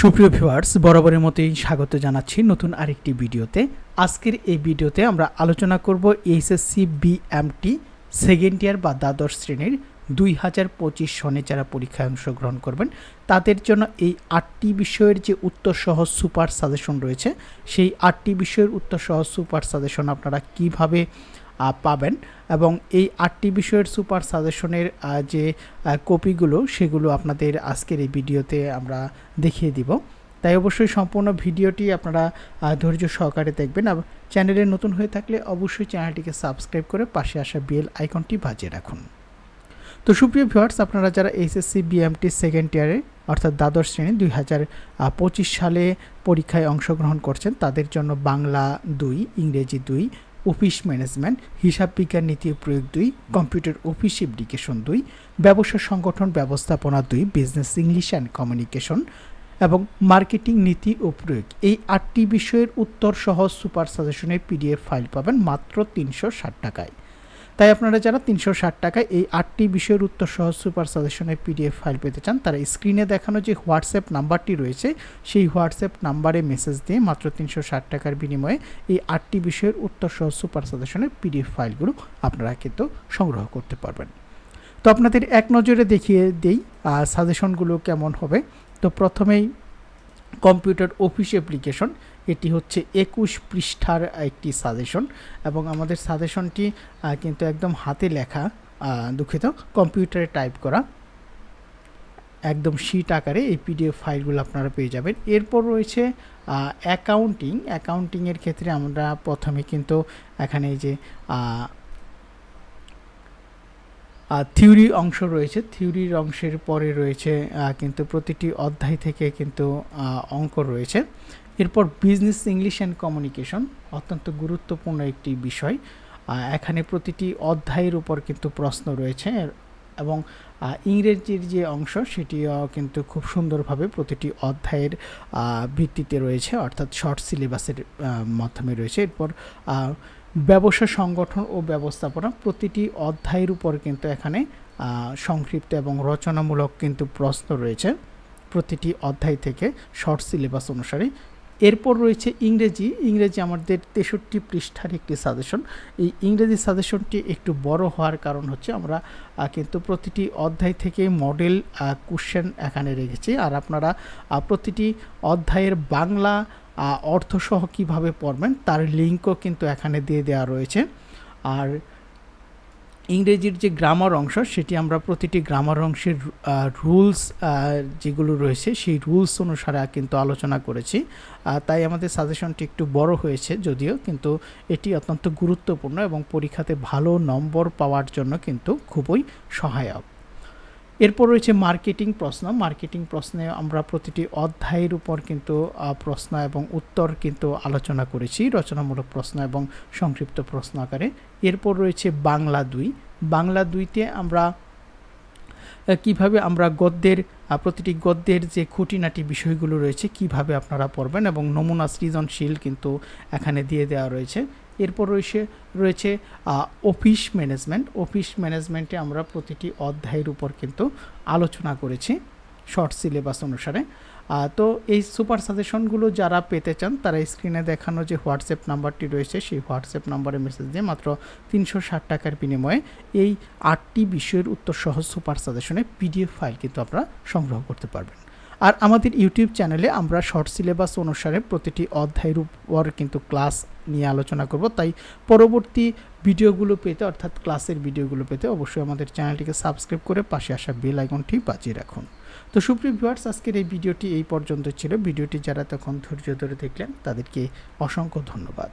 সুপ্রিয় ভিউয়ার্স, বরাবরের মতোই স্বাগত জানাচ্ছি নতুন আরেকটি ভিডিওতে। আজকের এই ভিডিওতে আমরা আলোচনা করব এইচএসসি বিএমটি সেকেন্ড ইয়ার বা দ্বাদশ শ্রেণির দুই হাজার পঁচিশ সনে যারা পরীক্ষায় অংশগ্রহণ করবেন, তাদের জন্য এই আটটি বিষয়ের যে উত্তর সহ সুপার সাজেশন রয়েছে, সেই আটটি বিষয়ের উত্তর সহ সুপার সাজেশন আপনারা কীভাবে পাবেন এবং এই আটটি বিষয়ের সুপার সাজেশনের যে কপিগুলো সেগুলো আপনাদের আজকের এই ভিডিওতে আমরা দেখিয়ে দিব। তাই অবশ্যই সম্পূর্ণ ভিডিওটি আপনারা ধৈর্য সহকারে দেখবেন আর চ্যানেলে নতুন হয়ে থাকলে অবশ্যই চ্যানেলটিকে সাবস্ক্রাইব করে পাশে আসা বেল আইকনটি বাজিয়ে রাখুন। তো সুপ্রিয় ভিউয়ার্স, আপনারা যারা এইচএসসি, বিএমটি সেকেন্ড ইয়ারে, অর্থাৎ দ্বাদশ শ্রেণি দুই হাজার পঁচিশ সালে পরীক্ষায় অংশগ্রহণ করছেন, তাদের জন্য বাংলা দুই, ইংরেজি দুই অফিস ম্যানেজমেন্ট, হিসাব বিজ্ঞান নীতি প্রয়োগ দুই, কম্পিউটার অফিস এপ্লিকেশন দুই, ব্যবসা সংগঠন ব্যবস্থাপনা দুই, বিজনেস ইংলিশ অ্যান্ড কমিউনিকেশন এবং মার্কেটিং নীতি ও প্রয়োগ। এই আটটি বিষয়ের উত্তর সহ সুপার সাজেশনের পিডিএফ ফাইল পাবেন মাত্র তিনশো ষাট টাকায়। তাই আপনারা যারা তিনশো ষাট টাকায় এই আটটি বিষয়ের উত্তর সহ সুপার সাজেশনের পিডিএফ ফাইল পেতে চান, তারা স্ক্রিনে দেখানো যে হোয়াটসঅ্যাপ নাম্বারটি রয়েছে, সেই হোয়াটসঅ্যাপ নাম্বারে মেসেজ দিয়ে মাত্র তিনশো ষাট টাকার বিনিময়ে এই আটটি বিষয়ের উত্তর সহ সুপার সাজেশনের পিডিএফ ফাইলগুলো আপনারা কিন্তু সংগ্রহ করতে পারবেন। তো আপনাদের এক নজরে দেখিয়ে দেই সাজেশনগুলো কেমন হবে। তো প্রথমেই কম্পিউটার অফিস অ্যাপ্লিকেশন, এটি হচ্ছে একুশ পৃষ্ঠার একটি সাজেশন এবং আমাদের সাজেশনটি কিন্তু একদম হাতে লেখা দুঃখিত, কম্পিউটারে টাইপ করা। একদম শিট আকারে এই পিডিএফ ফাইলগুলো আপনারা পেয়ে যাবেন। এরপর রয়েছে অ্যাকাউন্টিং অ্যাকাউন্টিংয়ের ক্ষেত্রে আমরা প্রথমে কিন্তু এখানে যে থিওরি অংশ রয়েছে থিওরির অংশের পরে রয়েছে কিন্তু প্রতিটি অধ্যায় থেকে কিন্তু অঙ্ক রয়েছে। এরপর বিজনেস ইংলিশ অ্যান্ড কমিউনিকেশন অত্যন্ত গুরুত্বপূর্ণ একটি বিষয়। এখানে প্রতিটি অধ্যায়ের উপর কিন্তু প্রশ্ন রয়েছে। এবং ইংরেজির যে অংশ সেটিও কিন্তু খুব সুন্দরভাবে প্রতিটি অধ্যায়ের ভিত্তিতে রয়েছে, অর্থাৎ শর্ট সিলেবাসের মাধ্যমে রয়েছে। এরপর ব্যবসা সংগঠন ও ব্যবস্থাপনা প্রতিটি অধ্যায়ের উপর কিন্তু এখানে সংক্ষিপ্ত এবং রচনামূলক কিন্তু প্রশ্ন রয়েছে। প্রতিটি অধ্যায় থেকে শর্ট সিলেবাস অনুসারে এরপর রয়েছে ইংরেজি। ইংরেজি আমাদের তেষট্টি পৃষ্ঠার একটি সাজেশন এই ইংরেজি সাজেশনটি একটু বড় হওয়ার কারণ হচ্ছে আমরা কিন্তু প্রতিটি অধ্যায় থেকে মডেল কোশ্চেন এখানে রেখেছি। আর আপনারা প্রতিটি অধ্যায়ের বাংলা অর্থসহ কীভাবে পড়বেন, তার লিঙ্কও কিন্তু এখানে দিয়ে দেওয়া রয়েছে। আর ইংরেজির যে গ্রামার অংশ, সেটি আমরা প্রতিটি গ্রামার অংশের রুলস যেগুলো রয়েছে, সেই রুলস অনুসারে কিন্তু আলোচনা করেছি। তাই আমাদের সাজেশনটি একটু বড় হয়েছে যদিও, কিন্তু এটি অত্যন্ত গুরুত্বপূর্ণ এবং পরীক্ষাতে ভালো নম্বর পাওয়ার জন্য কিন্তু খুবই সহায়ক। এরপর রয়েছে মার্কেটিং প্রশ্ন। মার্কেটিং প্রশ্নে আমরা প্রতিটি অধ্যায়ের উপর কিন্তু প্রশ্ন এবং উত্তর কিন্তু আলোচনা করেছি, রচনামূলক প্রশ্ন এবং সংক্ষিপ্ত প্রশ্ন আকারে। এরপর রয়েছে বাংলা দুই। বাংলা দুইতে আমরা কীভাবে আমরা গদ্যের প্রতিটি গদ্যের যে খুঁটিনাটি বিষয়গুলো রয়েছে, কীভাবে আপনারা পড়বেন এবং নমুনা সৃজনশীল কিন্তু এখানে দিয়ে দেওয়া রয়েছে। এরপর রয়েছে রয়েছে অফিস ম্যানেজমেন্ট অফিস ম্যানেজমেন্টে আমরা প্রতিটি অধ্যায়ের উপর কিন্তু আলোচনা করেছি শর্ট সিলেবাস অনুসারে। তো এই সুপার সাজেশনগুলো যারা পেতে চান, তারা স্ক্রিনে দেখানো যে হোয়াটসঅ্যাপ নাম্বারটি রয়েছে, সেই হোয়াটসঅ্যাপ নাম্বারে মেসেজ দিয়ে মাত্র তিনশো ষাট টাকার বিনিময়ে এই আটটি বিষয়ের উত্তর সহ সুপার সাজেশনে পিডিএফ ফাইল কিন্তু আপনারা সংগ্রহ করতে পারবেন। আর আমাদের ইউটিউব চ্যানেলে আমরা শর্ট সিলেবাস অনুসারে প্রতিটি অধ্যায়ের উপর কিন্তু ক্লাস নিয়ে আলোচনা করব। তাই পরবর্তী ভিডিওগুলো পেতে, অর্থাৎ ক্লাসের ভিডিওগুলো পেতে অবশ্যই আমাদের চ্যানেলটিকে সাবস্ক্রাইব করে পাশে আসা বেল আইকনটি বাজিয়ে রাখুন। তো সুপ্রিয় ভিউয়ার্স, আজকের এই ভিডিওটি এই পর্যন্ত ছিল। ভিডিওটি যারা তখন ধৈর্য ধরে দেখলেন, তাদেরকে অসংখ্য ধন্যবাদ।